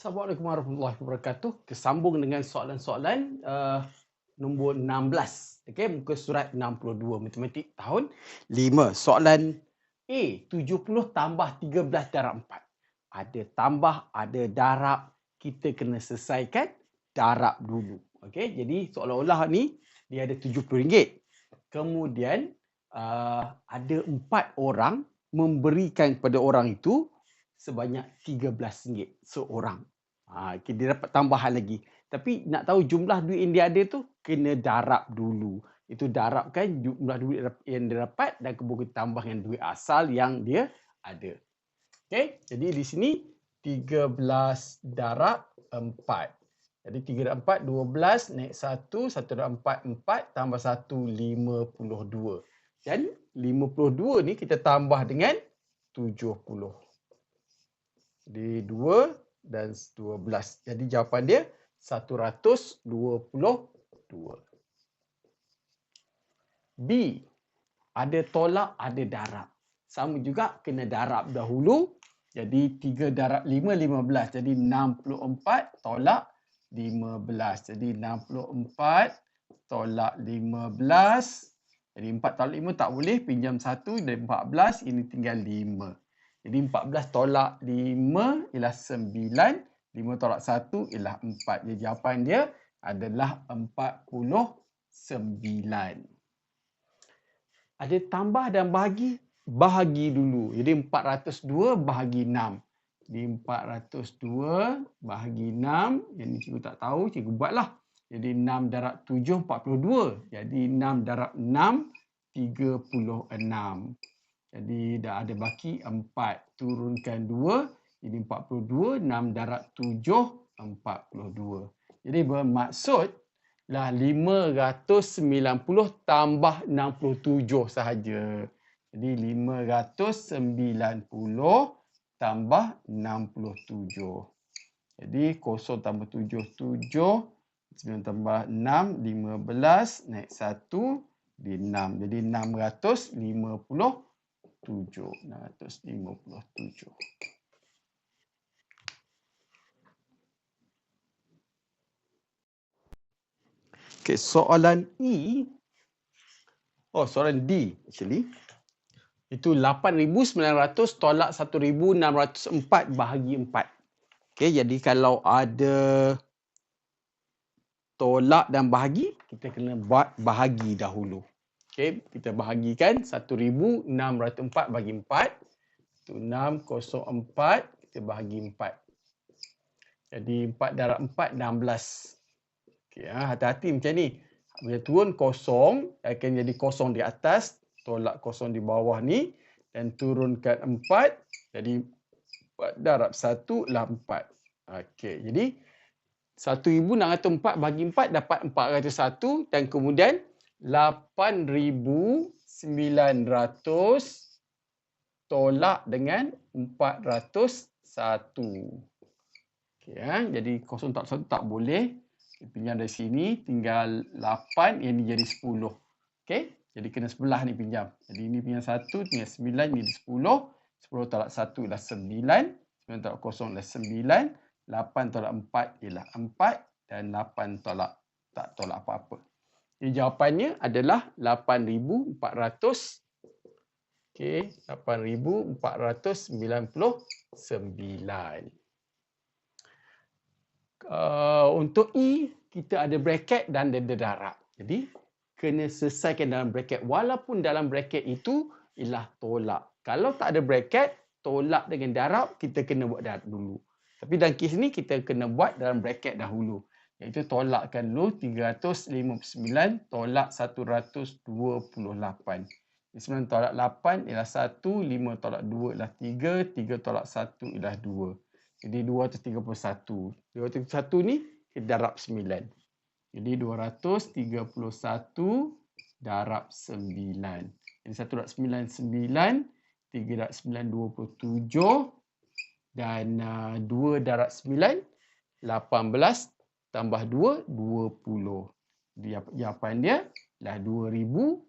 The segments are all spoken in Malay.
Assalamualaikum warahmatullahi wabarakatuh. Kesambung dengan soalan-soalan uh, nombor 16. Okey, muka surat 62 matematik tahun 5. Soalan A, 70 tambah 13 darab 4. Ada tambah, ada darab. Kita kena selesaikan darab dulu. Okey, jadi seolah-olah ni dia ada RM70. Kemudian uh, ada empat orang memberikan kepada orang itu sebanyak RM13 seorang. Ha, okay, dia dapat tambahan lagi. Tapi nak tahu jumlah duit yang dia ada tu, kena darab dulu. Itu darabkan jumlah duit yang dia dapat dan kemudian tambah dengan duit asal yang dia ada. Okay, jadi di sini 13 darab 4. Jadi 3 darab 4, 12, naik 1, 1 darab 4, 4, tambah 1, 52. Dan 52 ni kita tambah dengan 70. Jadi 2 dan 12. Jadi jawapan dia 122. B. Ada tolak, ada darab. Sama juga kena darab dahulu. Jadi 3 darab 5, 15. Jadi 64 tolak 15. Jadi 64 tolak 15. Jadi 4 tolak 5 tak boleh. Pinjam 1 dari 14. Ini tinggal 5. Jadi 14 tolak 5 ialah 9. 5 tolak 1 ialah 4. Jadi jawapan dia adalah 49. Ada tambah dan bahagi. Bahagi dulu. Jadi 402 bahagi 6. Jadi 402 bahagi 6. Yang ni cikgu tak tahu. Cikgu buatlah. Jadi 6 darab 7, 42. Jadi 6 darab 6, 36. Jadi dah ada baki 4 turunkan 2 jadi 42 6 darab 7 42. Jadi bermaksud lah 590 tambah 67 sahaja. Jadi 590 tambah 67. Jadi 0 tambah 7 7 9 tambah 6 15 naik 1 di 6. Jadi 650 757. Okay, soalan E. Oh, soalan D actually. Itu 8,900 tolak 1,604 bahagi 4. Okay, jadi kalau ada tolak dan bahagi, kita kena buat bahagi dahulu. Okey, kita bahagikan 1604 bagi 4. Itu 604 kita bahagi 4. Jadi 4 darab 4 16. Okey, ha, hati-hati macam ni. Bila turun kosong akan jadi kosong di atas, tolak kosong di bawah ni dan turunkan 4 jadi 4 darab 1 lah 4. Okey, jadi 1604 bagi 4 dapat 401 dan kemudian 8,900 tolak dengan 401. Okay, ya. Jadi kosong tak satu tak boleh. Pinjam dari sini tinggal 8 yang ni jadi 10. Okay. Jadi kena sebelah ni pinjam. Jadi ini pinjam 1 tinggal 9 ni 10. 10 tolak 1 ialah 9. 9 tolak kosong ialah 9. 8 tolak 4 ialah 4. Dan 8 tolak tak tolak apa-apa. Jadi jawapannya adalah 8400 okey 8499 uh, untuk E kita ada bracket dan ada darab. Jadi kena selesaikan dalam bracket. Walaupun dalam bracket itu ialah tolak. Kalau tak ada bracket tolak dengan darab kita kena buat darab dulu. Tapi dalam kes ni kita kena buat dalam bracket dahulu iaitu tolakkan dulu 359 tolak 128. 9 tolak 8 ialah 1, 5 tolak 2 ialah 3, 3 tolak 1 ialah 2. Jadi 231. 231 ni kita darab 9. Jadi 231 darab 9. Jadi 1 darab 9, 9. 3 darab 9, 27. Dan uh, 2 darab 9, 18 tambah 2, 20. Jawapan dia adalah 2079.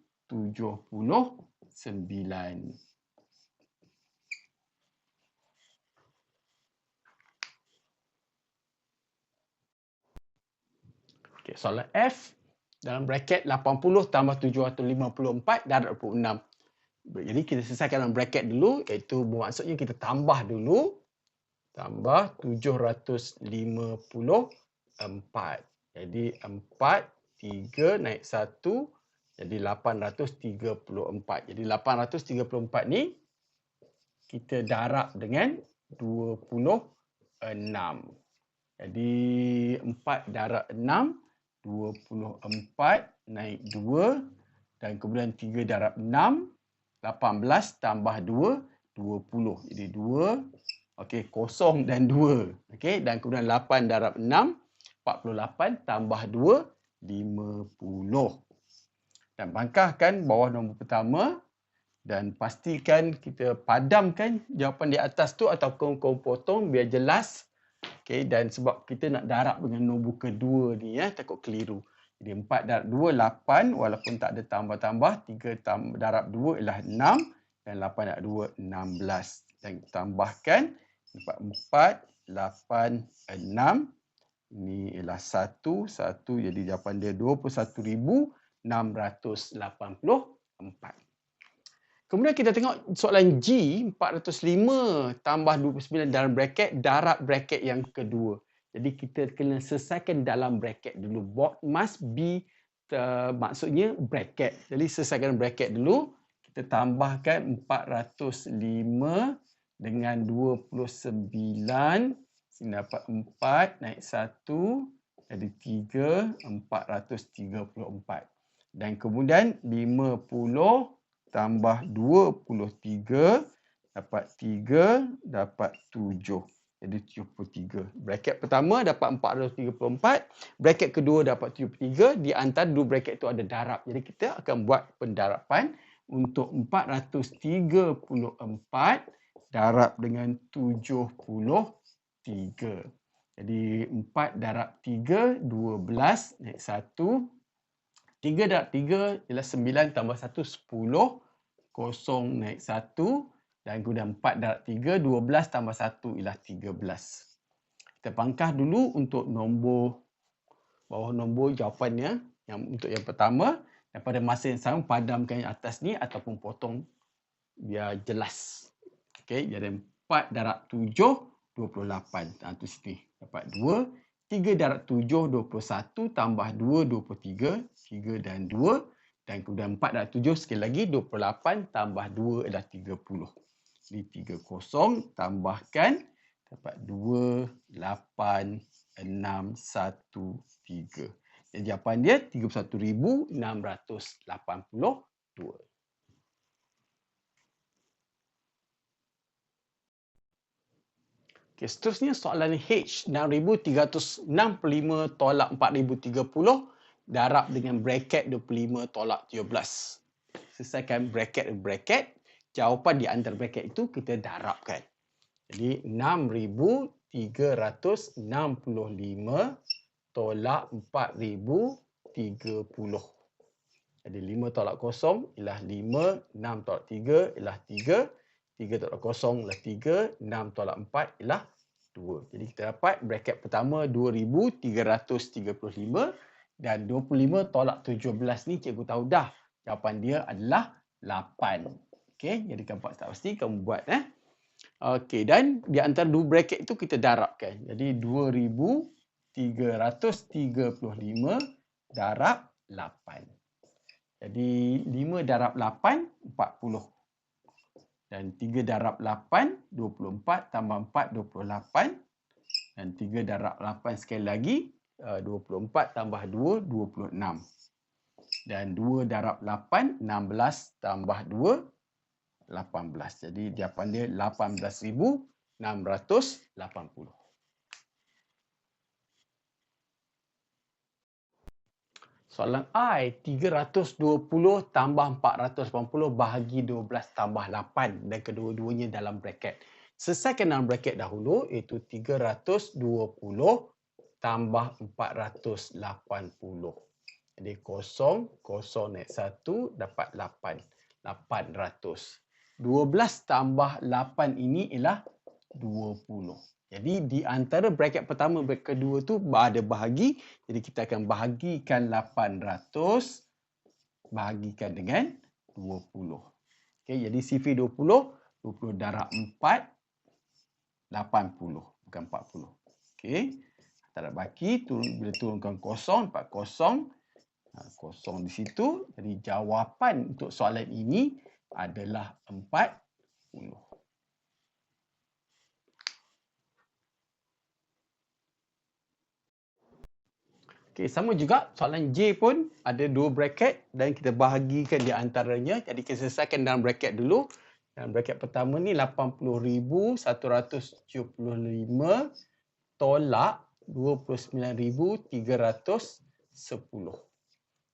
Okay, soalan F. Dalam bracket 80 tambah 754 dan 26. Jadi kita selesaikan dalam bracket dulu. Iaitu bermaksudnya kita tambah dulu. Tambah 754. Jadi 4 3 naik 1 jadi 834. Jadi 834 ni kita darab dengan 26. Jadi 4 darab 6 24 naik 2 dan kemudian 3 darab 6 18 tambah 2 20 jadi 2 okey kosong dan 2 okey dan kemudian 8 darab 6 48 tambah 2 50 dan bangkahkan bawah nombor pertama dan pastikan kita padamkan jawapan di atas tu atau kau potong biar jelas Okay, dan sebab kita nak darab dengan nombor kedua ni ya, takut keliru. Jadi 4 darab 2, 8 walaupun tak ada tambah-tambah. 3 tambah, darab 2 ialah 6 dan 8 darab 2, 16. Dan tambahkan 4, 4, 8, 6. Ini ialah 1, 1 jadi jawapan dia 21,684. Kemudian kita tengok soalan G 405 tambah 29 dalam bracket darab bracket yang kedua. Jadi kita kena selesaikan dalam bracket dulu. Box must be uh, maksudnya bracket. Jadi selesaikan bracket dulu. Kita tambahkan 405 dengan 29. Sini dapat 4 naik 1 jadi 3 434. Dan kemudian 50 tambah 23 dapat 3 dapat 7 jadi 73 bracket pertama dapat 434 bracket kedua dapat 73 di antara dua bracket itu ada darab. Jadi kita akan buat pendarapan untuk 434 darab dengan 73 jadi 4 darab 3 12 naik 1 3 darab 3 ialah 9 tambah 1, 10. Kosong naik 1. Dan kemudian 4 darab 3, 12 tambah 1 ialah 13. Kita pangkah dulu untuk nombor bawah nombor jawapannya. Yang untuk yang pertama, daripada masa yang sama padamkan yang atas ni ataupun potong biar jelas. Okey, jadi 4 darab 7, 28. Ha, tu sini. Dapat 2. 3 darab 7, 21 tambah 2, 23. 3 dan 2 dan kemudian 4 dan 7 sekali lagi 28 tambah 2 adalah 30. Jadi 3 kosong tambahkan dapat 2 8 6 1 3. Jadi jawapan dia 31682. Okay, seterusnya soalan H 6365 tolak 4030 darab dengan bracket 25 tolak 17. Selesaikan bracket bracket. Jawapan di antara bracket itu kita darabkan. Jadi 6365 tolak 4030. Jadi 5 tolak 0 ialah 5, 6 tolak 3 ialah 3, 3 tolak 0 ialah 3, 6 tolak 4 ialah 2. Jadi kita dapat bracket pertama 2335 dan 25 tolak 17 ni cikgu tahu dah. Jawapan dia adalah 8. Okey, jadi kamu tak pasti kamu buat eh. Okey, dan di antara dua bracket itu kita darabkan. Jadi 2335 darab 8. Jadi 5 darab 8 40. Dan 3 darab 8 24 tambah 4 28 dan 3 darab 8 sekali lagi 24 tambah 2, 26. Dan 2 darab 8, 16 tambah 2, 18. Jadi jawapan dia 18,680. Soalan I, 320 tambah 480 bahagi 12 tambah 8 dan kedua-duanya dalam bracket. Selesaikan dalam bracket dahulu iaitu 320 tambah 480. Jadi kosong, kosong naik satu, dapat 8. 800. 12 tambah 8 ini ialah 20. Jadi di antara bracket pertama bracket kedua tu ada bahagi. Jadi kita akan bahagikan 800 bahagikan dengan 20. Okey, jadi CV 20, 20 darab 4 80 bukan 40. Okey. Ada baki turun bila turunkan kosong 40 ha, kosong di situ. Jadi jawapan untuk soalan ini adalah 40. Okay, sama juga soalan J pun ada dua bracket dan kita bahagikan di antaranya. Jadi kita selesaikan dalam bracket dulu. Dalam bracket pertama ni 80,175 tolak 29,310.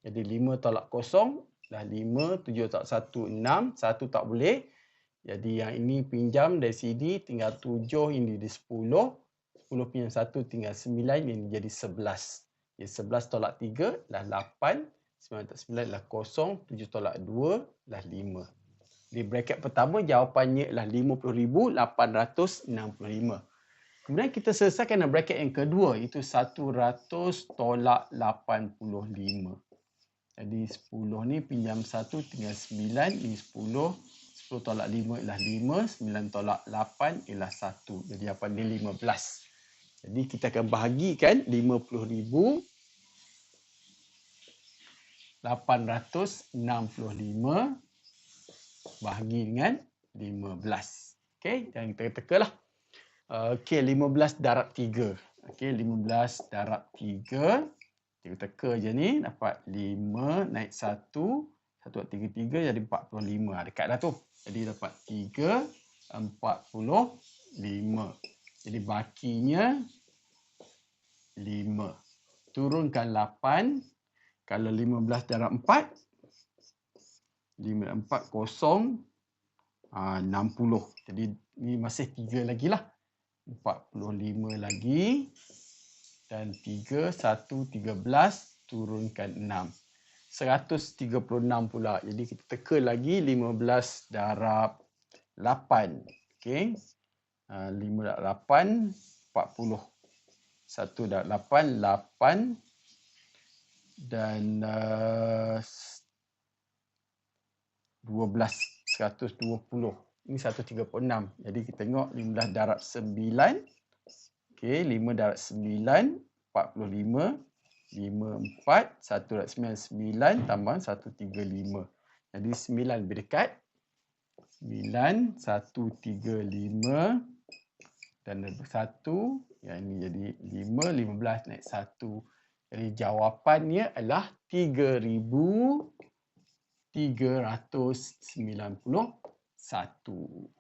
Jadi 5 tolak kosong dah 5, 7 tolak 1, 6. 1 tak boleh. Jadi yang ini pinjam dari sini tinggal 7 ini di 10. 10 pinjam 1 tinggal 9 ini jadi 11. Ya, 11 tolak 3 dah 8. 9 tolak 9 dah 0. 7 tolak 2 dah 5. Di bracket pertama jawapannya adalah 50,865. Kemudian kita selesaikan dalam bracket yang kedua iaitu 100 tolak 85. Jadi 10 ni pinjam 1 tinggal 9. Ini 10. 10 tolak 5 ialah 5. 9 tolak 8 ialah 1. Jadi jawapan dia 15. Jadi kita akan bahagikan 50,865 bahagi dengan 15. Okey, dan kita tekalah. Okey, 15 darab 3. Okey, 15 darab 3. Kita teka je ni dapat 5 naik 1. 1 darab 3 3 jadi 45. Ha, dekat dah tu. Jadi dapat 3 45. Jadi bakinya 5. Turunkan 8. Kalau 15 darab 4. 5 darab 4 kosong. Ha, 60. Jadi ni masih 3 lagi lah. 45 lagi. Dan 3, 1, 13. Turunkan 6. 136 pula. Jadi kita teka lagi 15 darab 8. Okay. Uh, 5 darab 8, 40. 1 darab 8, 8. Dan uh, 12, 120. Ini 136. Jadi kita tengok 15 darab 9. Okay, 5 darab 9, 45. 5, 4, 1 darab 9, 9 tambah 1, 3, 5. Jadi 9 lebih dekat. 9, 1, 3, 5 dan 1. Yang ini jadi 5, 15 naik 1. Jadi jawapannya adalah 3,391.